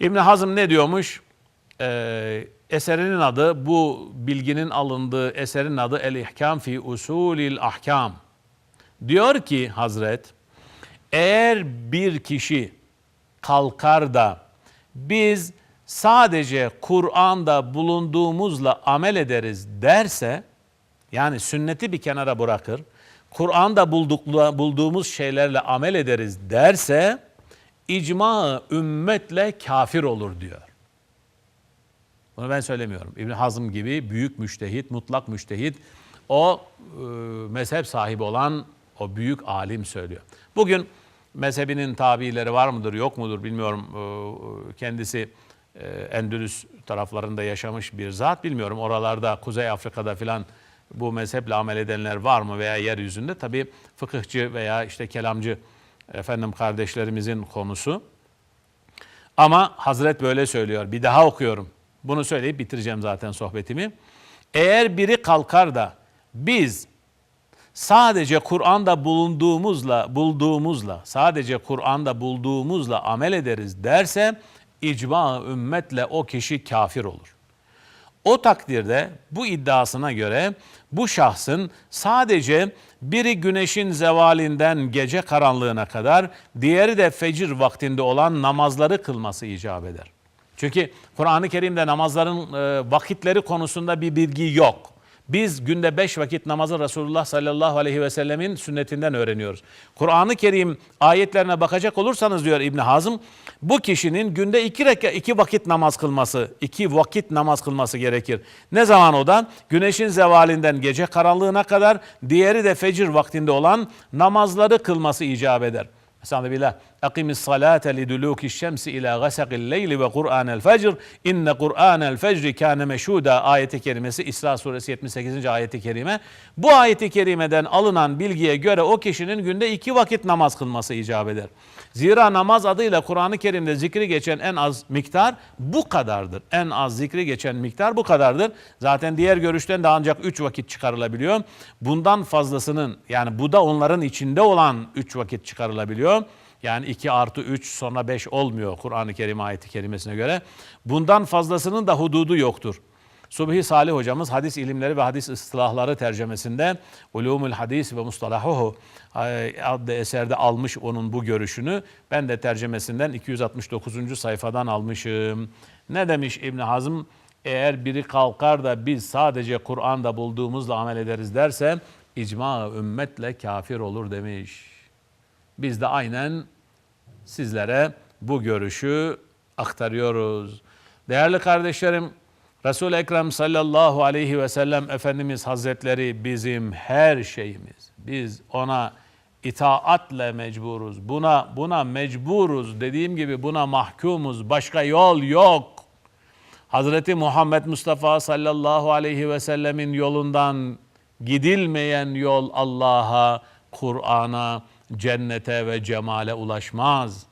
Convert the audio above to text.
İbn Hazım ne diyormuş? Ee, eserinin adı, bu bilginin alındığı eserin adı El İhkam fi Usulil Ahkam. Diyor ki Hazret, eğer bir kişi kalkar da biz sadece Kur'an'da bulunduğumuzla amel ederiz derse, yani sünneti bir kenara bırakır, Kur'an'da bulduğumuz şeylerle amel ederiz derse, icma ümmetle kafir olur diyor. Bunu ben söylemiyorum. İbn Hazm gibi büyük müştehit, mutlak müştehit, o e, mezhep sahibi olan o büyük alim söylüyor. Bugün mezhebinin tabileri var mıdır, yok mudur bilmiyorum. E, kendisi e, Endülüs taraflarında yaşamış bir zat bilmiyorum. Oralarda, Kuzey Afrika'da filan bu mezheple amel edenler var mı veya yeryüzünde? Tabii fıkıhçı veya işte kelamcı efendim kardeşlerimizin konusu. Ama Hazret böyle söylüyor. Bir daha okuyorum. Bunu söyleyip bitireceğim zaten sohbetimi. Eğer biri kalkar da biz sadece Kur'an'da bulunduğumuzla bulduğumuzla sadece Kur'an'da bulduğumuzla amel ederiz derse icma ümmetle o kişi kafir olur. O takdirde bu iddiasına göre bu şahsın sadece biri güneşin zevalinden gece karanlığına kadar, diğeri de fecir vaktinde olan namazları kılması icap eder. Çünkü Kur'an-ı Kerim'de namazların e, vakitleri konusunda bir bilgi yok. Biz günde beş vakit namazı Resulullah sallallahu aleyhi ve sellemin sünnetinden öğreniyoruz. Kur'an-ı Kerim ayetlerine bakacak olursanız diyor İbn Hazım, bu kişinin günde iki, reka, iki vakit namaz kılması, iki vakit namaz kılması gerekir. Ne zaman o da? Güneşin zevalinden gece karanlığına kadar, diğeri de fecir vaktinde olan namazları kılması icap eder. Estağfirullah. Akimis li duluki şemsi ila gasakil leyli ve Kur'anel fecr. İnne Kur'anel fecri kâne meşhuda ayeti kerimesi İsra suresi 78. ayeti kerime. Bu ayeti kerimeden alınan bilgiye göre o kişinin günde iki vakit namaz kılması icap eder. Zira namaz adıyla Kur'an-ı Kerim'de zikri geçen en az miktar bu kadardır. En az zikri geçen miktar bu kadardır. Zaten diğer görüşten de ancak üç vakit çıkarılabiliyor. Bundan fazlasının yani bu da onların içinde olan üç vakit çıkarılabiliyor. Yani 2 artı 3 sonra 5 olmuyor Kur'an-ı Kerim ayeti kerimesine göre. Bundan fazlasının da hududu yoktur. Subhi Salih hocamız hadis ilimleri ve hadis ıstılahları tercemesinde Ulumul Hadis ve Mustalahuhu adlı eserde almış onun bu görüşünü. Ben de tercemesinden 269. sayfadan almışım. Ne demiş İbn Hazm? Eğer biri kalkar da biz sadece Kur'an'da bulduğumuzla amel ederiz derse icma ümmetle kafir olur demiş. Biz de aynen sizlere bu görüşü aktarıyoruz. Değerli kardeşlerim, Resul-i Ekrem sallallahu aleyhi ve sellem Efendimiz Hazretleri bizim her şeyimiz. Biz ona itaatle mecburuz. Buna buna mecburuz. Dediğim gibi buna mahkumuz. Başka yol yok. Hazreti Muhammed Mustafa sallallahu aleyhi ve sellemin yolundan gidilmeyen yol Allah'a, Kur'an'a, cennete ve cemale ulaşmaz.